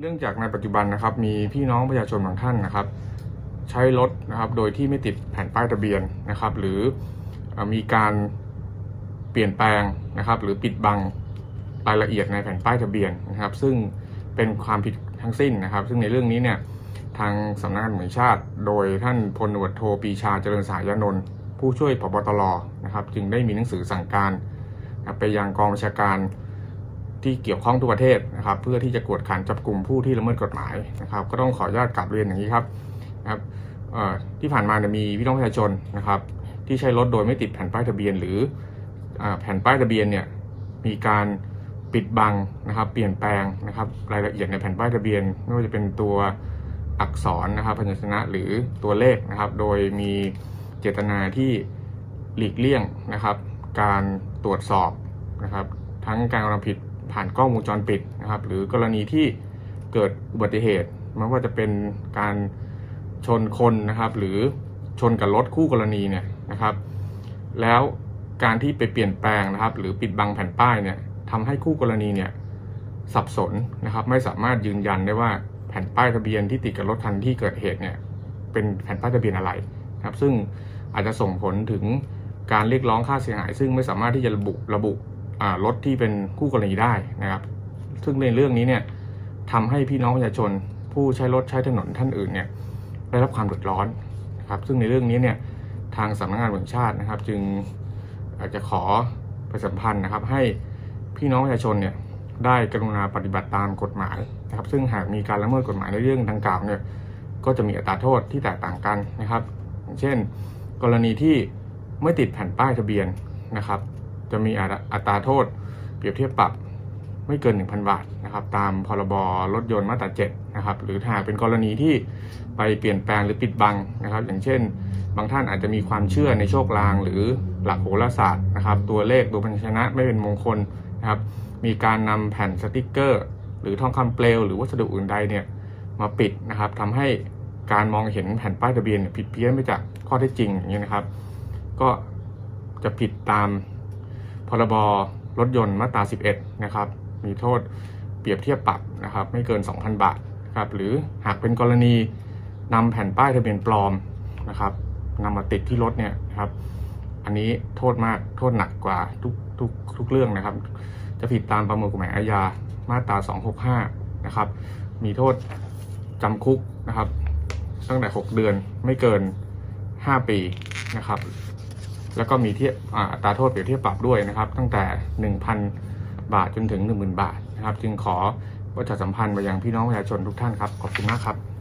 เนื่องจากในปัจจุบันนะครับ มีพี่น้องประชาชนบางท่านนะครับ ใช้รถนะครับโดยที่ไม่ติดแผ่นป้ายทะเบียนนะครับ หรือมีการเปลี่ยนแปลงนะครับ หรือปิดบังรายละเอียดในแผ่นป้ายทะเบียนนะครับ ซึ่งเป็นความผิดทั้งสิ้นนะครับ ซึ่งในเรื่องนี้เนี่ยทางสำนักงานตำรวจแห่งชาติ โดยท่านพลตำรวจโทปีชาเจริญสายานนท์ผู้ช่วยผบตรนะครับ จึงได้มีหนังสือสั่งการ ไปยังกองบัญชาการ ที่เกี่ยวข้องทุกประเทศนะครับ เพื่อที่จะกวดขันจับกลุ่มผู้ที่ละเมิดกฎหมายนะครับ ก็ต้องขออนุญาตกลับเรียนอย่างนี้ครับนะครับที่ผ่านมาเนี่ยมีพี่น้องประชาชนนะครับ ที่ใช้รถโดยไม่ติดแผ่นป้ายทะเบียน หรืออแผ่นป้ายทะเบียนเนี่ยมีการปิดบังนะครับ เปลี่ยนแปลงนะครับ รายละเอียดในแผ่นป้ายทะเบียนไม่ว่าจะเป็นตัวอักษรนะครับพยัญชนะหรือตัวเลขนะครับ โดยมีเจตนาที่หลีกเลี่ยงนะครับ การตรวจสอบนะครับ ทั้งการกระทำผิด ผ่านกล้องวงจรปิดนะครับ หรือกรณีที่เกิดอุบัติเหตุไม่ว่าจะเป็นการชนคนนะครับ หรือชนกับรถคู่กรณีเนี่ยนะครับ แล้วการที่ไปเปลี่ยนแปลงนะครับ หรือปิดบังแผ่นป้ายเนี่ยทำให้คู่กรณีเนี่ยสับสนนะครับ ไม่สามารถยืนยันได้ว่าแผ่นป้ายทะเบียนที่ติดกับรถคันที่เกิดเหตุเนี่ยเป็นแผ่นป้ายทะเบียนอะไรนะครับ ซึ่งอาจจะส่งผลถึงการเรียกร้องค่าเสียหาย ซึ่งไม่สามารถที่จะระบุระบุ รถที่เป็นคู่กรณีได้นะครับ ซึ่งในเรื่องนี้เนี่ยทำให้พี่น้องประชาชน ผู้ใช้รถใช้ถนนท่านอื่นเนี่ยได้รับความเดือดร้อนนะครับ ซึ่งในเรื่องนี้เนี่ยทางสำนักงานตำรวจแห่งชาตินะครับ จึงอาจจะขอประสัมพันธ์นะครับ ให้พี่น้องประชาชนเนี่ยได้กรุณาปฏิบัติตามกฎหมายนะครับ ซึ่งหากมีการละเมิดกฎหมายในเรื่องดังกล่าวเนี่ยก็จะมีอัตราโทษที่แตกต่างกันนะครับ เช่น กรณีที่ไม่ติดแผ่นป้ายทะเบียนนะครับ จะมีอัตราโทษ เปรียบเทียบปรับไม่เกิน 1,000 บาทนะครับตามพรบรถยนต์มาตรา7นะครับหรือถ้าหากเป็นกรณีที่ไปเปลี่ยนแปลงหรือปิดบังนะครับ อย่างเช่น บางท่านอาจจะมีความเชื่อในโชคลางหรือหลักโหราศาสตร์นะครับ ตัวเลขตัวพยัญชนะไม่เป็นมงคลนะครับ มีการนำแผ่นสติกเกอร์ หรือทองคำเปลว หรือวัสดุอื่นใดเนี่ยมาปิดนะครับทำให้การมองเห็นแผ่นป้ายทะเบียนผิดเพี้ยนไปจากข้อเท็จจริงอย่างนี้ยนะครับ ก็จะผิดตาม พรบรถยนต์มาตรา 11 นะครับ มีโทษเปรียบเทียบปรับนะครับ ไม่เกิน 2,000 บาทครับ หรือหากเป็นกรณีนำแผ่นป้ายทะเบียนปลอมนะครับนำมาติดที่รถเนี่ยนะครับ อันนี้โทษมากโทษหนักกว่าทุกทุกทุกเรื่องนะครับ จะผิดตามประมวลกฎหมายอาญามาตรา 265 นะครับ มีโทษจำคุกนะครับ ตั้งแต่ 6 เดือนไม่เกิน 5 ปีนะครับ แล้วก็มีเทียบอ่าอัตราโทษเปรียบเทียบปรับด้วยนะครับ ตั้งแต่ 1,000 บาทจนถึง 10,000 บาทนะครับ จึงขอประชาสัมพันธ์ไปยังพี่น้องประชาชนทุกท่านครับ ขอบคุณมากครับ